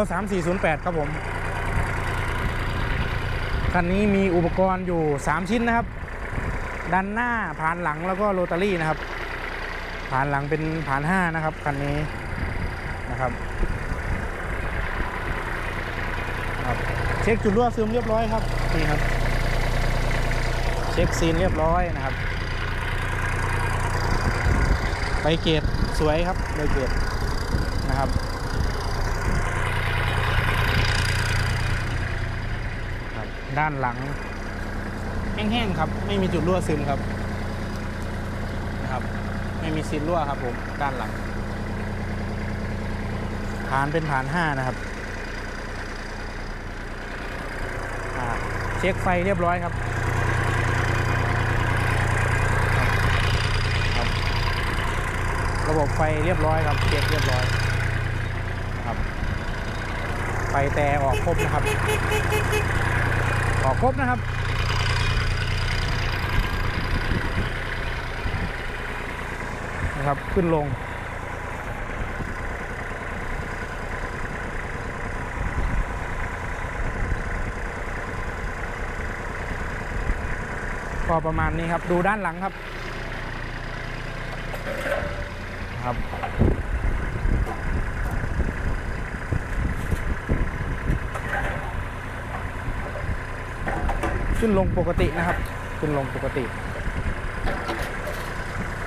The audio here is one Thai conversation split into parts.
L 3 4 0 8ครับผม คันนี้มีอุปกรณ์อยู่ 3 ชิ้นนะครับ ด้านหน้าผ่านหลังแล้วก็โรตารี่นะครับ ผ่านหลังเป็นผ่าน 5 นะครับ คันนี้นะครับครับ เช็คจุดรั่วซึมเรียบร้อยครับ นี่ครับ เช็คซีนเรียบร้อยนะครับใบเกตสวยครับใบเกตนะครับ ครับ ด้านหลัง แห้งๆครับ ไม่มีจุดรั่วซึมครับนะครับ ไม่มีซีนรั่วครับผมด้านหลังฐานเป็นฐานห้านะครับเช็คไฟเรียบร้อยครับครับระบบไฟเรียบร้อยครับเช็คเรียบร้อยนะครับไฟแต่ออกครบนะครับ ออกครบนะครับ นะครับ ขึ้นลง ก็ประมาณนี้ครับ ดูด้านหลังครับครับ ขึ้นลงปกตินะครับ ขึ้นลงปกติ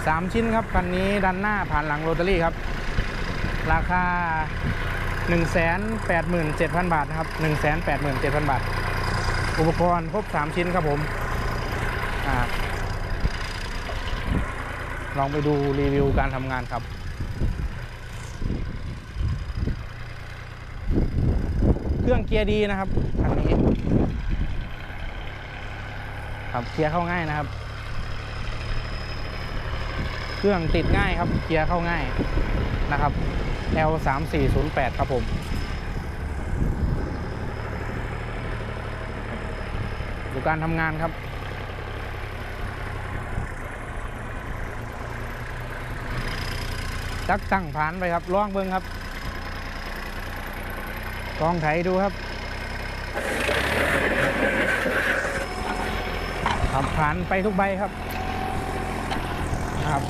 สามชิ้นครับคันนี้ดันหน้าผ่านหลังโรตารี่ครับ ราคา 187,000 บาทนะครับ 187,000 บาท อุปกรณ์ครบ 3 ชิ้นครับผมอลองไปดูรีวิวการทำงานครับเครื่องเกียร์ดีนะครับคันนี้ ครับเกียร์เข้าง่ายนะครับ เครื่องติดง่ายครับเกียร์เข้าง่ายนะครับ L 3 4 0 8ครับผมดูการทำงานครับจักตั้งผ่านไปครับล่องเบิ้งครับลองไถดูครับ ทำผ่านไปทุกใบครับครับ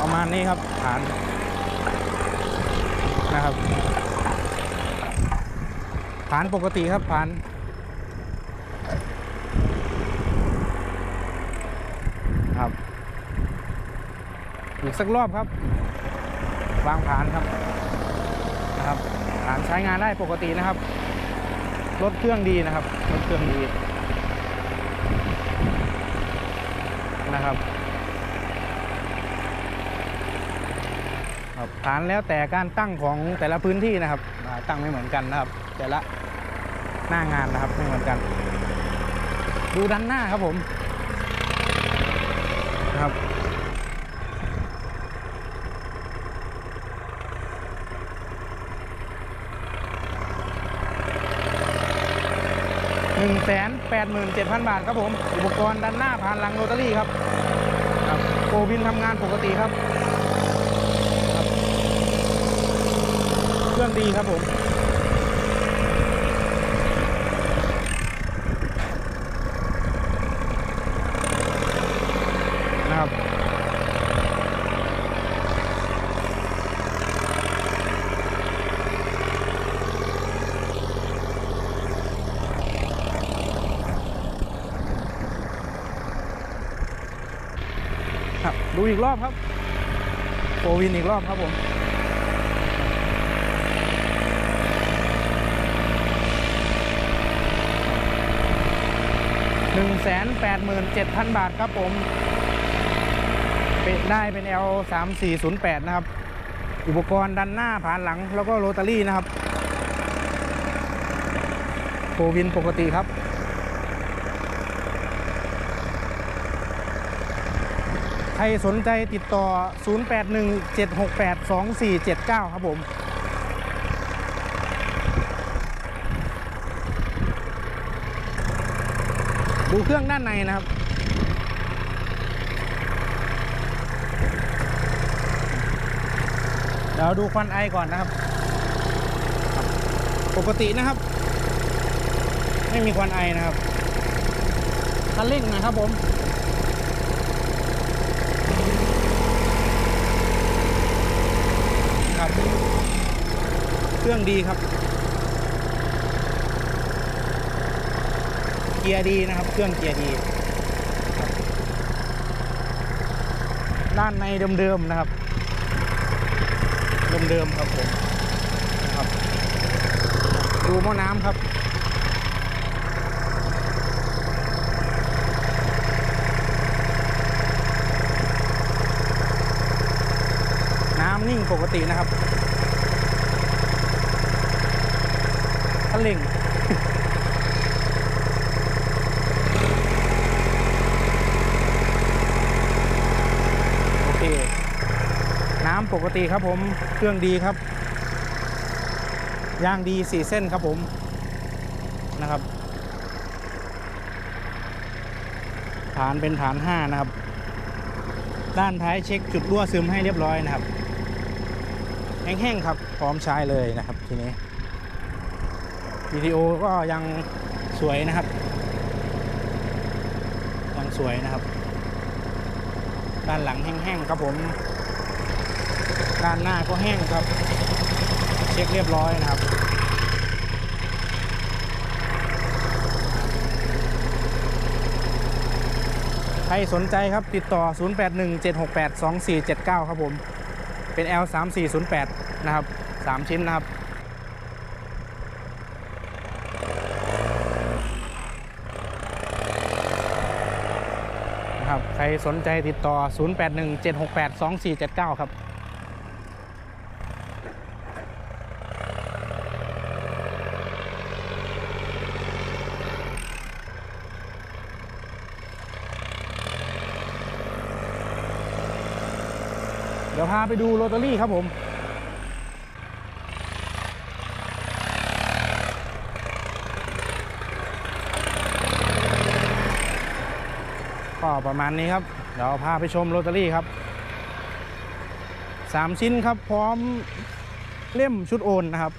ประมาณนี้ครับผ่านนะครับผ่านปกติครับผ่านครับอีกสักรอบครับ วางผ่านครับนะครับผ่านใช้งานได้ปกตินะครับ รถเครื่องดีนะครับ รถเครื่องดีนะครับครับฐานแล้วแต่การตั้งของแต่ละพื้นที่นะครับ ตั้งไม่เหมือนกันนะครับ แต่ละหน้างานนะครับไม่เหมือนกัน ดูด้านหน้าครับผมนะครับ นึ่งแสนแปดหมื่นเจ็ดพันบาทครับผม อุปกรณ์ด้านหน้าผ่านหลังโรตารี่ครับครับโกบินทำงานปกติครับครับเครื่องดีครับผม นะครับ ครับ ดูอีกรอบครับโฟวินอีกรอบครับผมหนึ่งแสนแปดหมื่นเจ็ดพันบาทครับผมเป็นได้เป็น L 3 4 0 8นะครับ อุปกรณ์ดันหน้าผ่านหลังแล้วก็โรตารี่นะครับโฟวินปกติครับ ใครสนใจติดต่อ 0817682479 ครับผมดูเครื่องด้านในนะครับ เดี๋ยวดูควันไอก่อนนะครับ ปกตินะครับ ไม่มีควันไอนะครับคันเร่งนะครับผม ครับ เครื่องดีครับ เกียร์ดีนะครับ เครื่องเกียร์ดีด้านในเดิมๆนะครับเดิมๆครับผมนะครับ ดูหม้อน้ำครับ น้ำนิ่ง ปกตินะครับคันเร่งโอเค น้ำปกติครับผมเครื่องดีครับยางดีสี่เส้นครับผมนะครับ ฐานเป็นฐานห้านะครับ ด้านท้ายเช็คจุดรั่วซึมให้เรียบร้อยนะครับ แห้งๆครับ พร้อมใช้เลยนะครับทีนี้วิดีโอก็ยังสวยนะครับ ยังสวยนะครับ ด้านหลังแห้งๆครับผม ด้านหน้าก็แห้งครับ เช็คเรียบร้อยนะครับใครสนใจครับติดต่อ 0817682479 ครับผม เป็น L3408 นะครับ 3 ชิ้นนะครับนะครับ ใครสนใจติดต่อ 0817682479 ครับ ดี๋ยวพาไปดูโรตารี่ครับผม ก็ประมาณนี้ครับ เดี๋ยวพาไปชมโรตารี่ครับสามชิ้นครับพร้อมเล่มชุดโอนนะครับ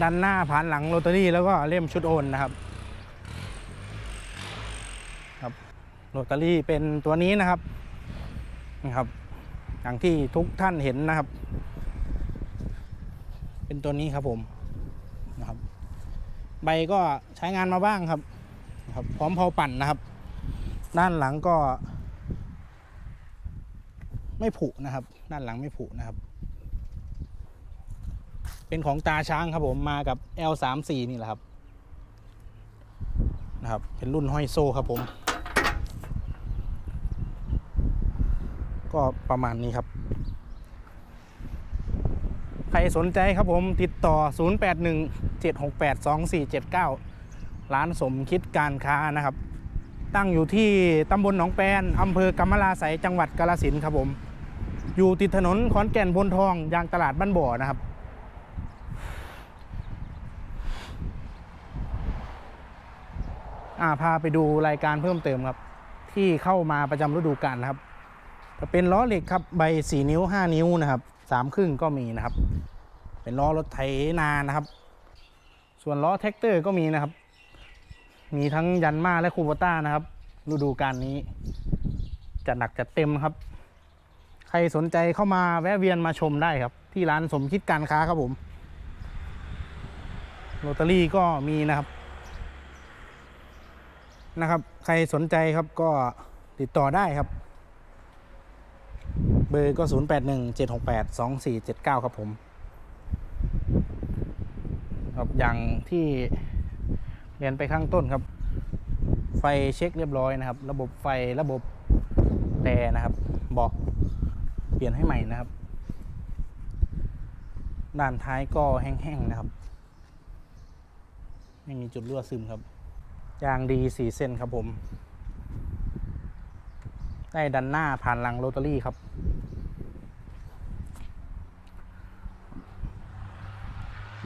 ด้านหน้าผ่านหลังโรตารี่แล้วก็เล่มชุดโอนนะครับครับโรตารี่เป็นตัวนี้นะครับนะครับ อย่างที่ทุกท่านเห็นนะครับ เป็นตัวนี้ครับผมนะครับ ใบก็ใช้งานมาบ้างครับนะครับพร้อมเผาปั่นนะครับ ด้านหลังก็ ไม่ผุนะครับ ด้านหลังไม่ผุนะครับ เป็นของตาช้างครับผมมากับ L34 นี่แหละครับนะครับ เป็นรุ่นห้อยโซ่ครับผม ก็ประมาณนี้ครับ ใครสนใจครับผมติดต่อ 0817682479 ร้านสมคิดการค้านะครับ ตั้งอยู่ที่ตำบลหนองแปนอำเภอกำมะลาไสยจังหวัดกาฬสินธุ์ครับผม อยู่ติดถนนขอนแก่นพลทองยางตลาดบ้านบ่อนะครับพาไปดูรายการเพิ่มเติมครับ ที่เข้ามาประจำฤดูกาลครับ จะเป็นล้อเหล็กครับใบสี่นิ้วห้านิ้วนะครับสามครึ่งก็มีนะครับ เป็นล้อรถไถนานะครับ ส่วนล้อแท็กเตอร์ก็มีนะครับ มีทั้งยันมาและคูโบต้านะครับ ฤดูกาลนี้ จัดหนักจัดเต็มครับ ใครสนใจเข้ามาแวะเวียนมาชมได้ครับ ที่ร้านสมคิดการค้าครับผมโรตารี่ก็มีนะครับนะครับ ใครสนใจครับก็ติดต่อได้ครับ บอร์ก็ 0 8 1 7 6 8 2 4 7 9 ครับผม ครับอย่างที่เรียนไปข้างต้นครับ ไฟเช็คเรียบร้อยนะครับ ระบบไฟระบบแต่นะครับเบาะเปลี่ยนให้ใหม่นะครับ ด้านท้ายก็แห้งๆนะครับ ไม่มีจุดรั่วซึมครับยางดีสี่เส้นครับผม ได้ดันหน้าผ่านหลังโรตารี่ครับ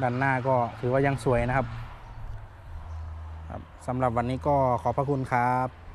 ด้านหน้าก็ถือว่ายังสวยนะครับครับสำหรับวันนี้ก็ขอบพระคุณครับ